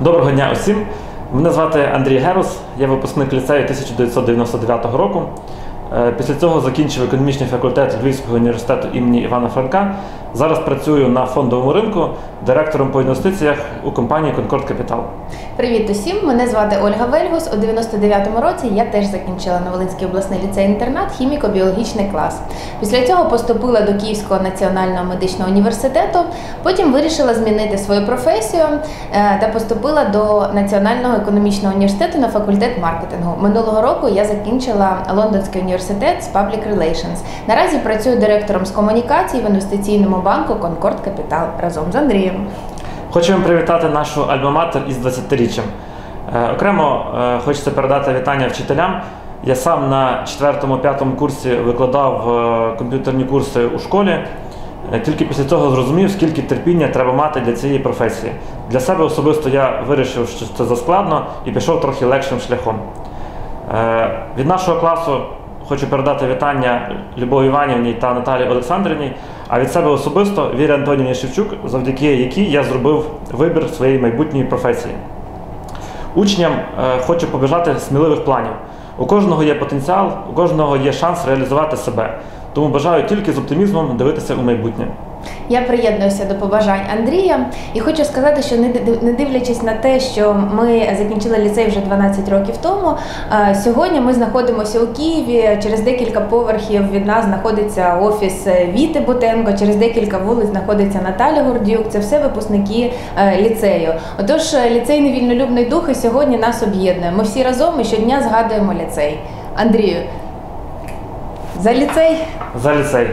Доброго дня усім. Мене звати Андрій Герус, я випускник ліцею 1999 року. Е, Після цього закінчив економічний факультет Львівського університету імені Івана Франка. Зараз працюю на фондовому ринку директором по інвестиціях у компанії Concord Capital. Привіт усім! Мене звати Ольга Вельгус. У 99-му році я теж закінчила Новолинський обласний ліцей-інтернат хіміко-біологічний клас. Після цього поступила до Київського національного медичного університету. Потім вирішила змінити свою професію е, та поступила до Національного економічного університету на факультет маркетингу. Минулого року я закінчила Лондонський університет з Public Relations. Наразі працюю директором з комунікацій в інвестиційному банку Concord Capital разом з Андрієм. Вам привітати нашу альма-матер із 20-річчям. Е, Окремо е, хочеться передати вітання вчителям. Я сам на 4-5 курсі викладав е, комп'ютерні курси у школі. Тільки після цього зрозумів, скільки терпіння треба мати для цієї професії. Для себе особисто я вирішив, що це заскладно і пішов трохи легшим шляхом. Від нашого класу хочу передати вітання Любові Іванівні та Наталії Олександрівні, а від себе особисто Вірі Антонівні Шевчук, завдяки якій я зробив вибір своєї майбутньої професії. Учням е, хочу побажати сміливих планів. У кожного є потенціал, у кожного є шанс реалізувати себе. Тому бажаю тільки з оптимізмом дивитися у майбутнє. Я приєднуюся до побажань Андрія і хочу сказати, що не дивлячись на те, що ми закінчили ліцей вже 12 років тому. е, Сьогодні ми знаходимося у Києві. Через декілька поверхів від нас знаходиться офіс е, Віти Бутенко. Через декілька вулиць знаходиться Наталя Гордюк. Це все випускники е, ліцею. Отож, е, ліцейний вільнолюбний дух і сьогодні нас об'єднує. Ми всі разом і щодня згадуємо ліцей. Андрію, за ліцей. За ліцей!